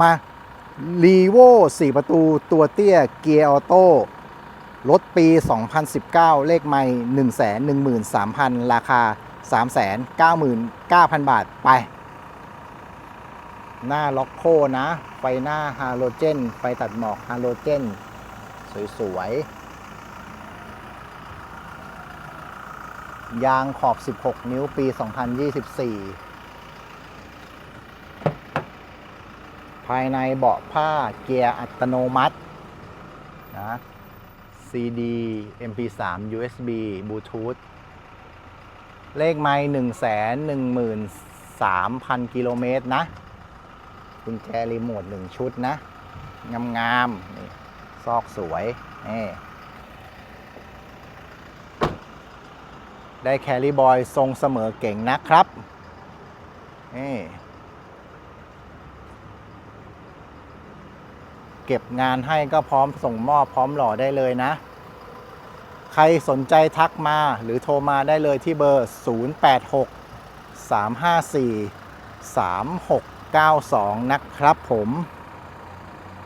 มารีโว่4ประตูตัวเตี้ยเกียร์ออโต้รถปี 2019 เลขไม่113,000 ราคา 399,000 บาทไป หน้าล็อกโคนะ ไฟหน้าฮาโลเจน ไฟตัดหมอกฮาโลเจน สวยๆ ยางขอบ 16 นิ้วปี 2024 ภายในเบาะผ้าเกียร์อัตโนมัตินะ CD MP3 USB Bluetooth เลขไม่1 1 3 0 0 0กิโลเมตรนะกุญแจรีโมทหนึ่งชุดนะ งามๆนี่ซอกสวยนี่ได้แครี่บอยทรงเสมอเก่งนะครับนี่ เก็บงานให้ก็พร้อมส่งมอบพร้อมหล่อได้เลยนะ ใครสนใจทักมาหรือโทรมาได้เลยที่เบอร์ 086 354 3692 นะครับผม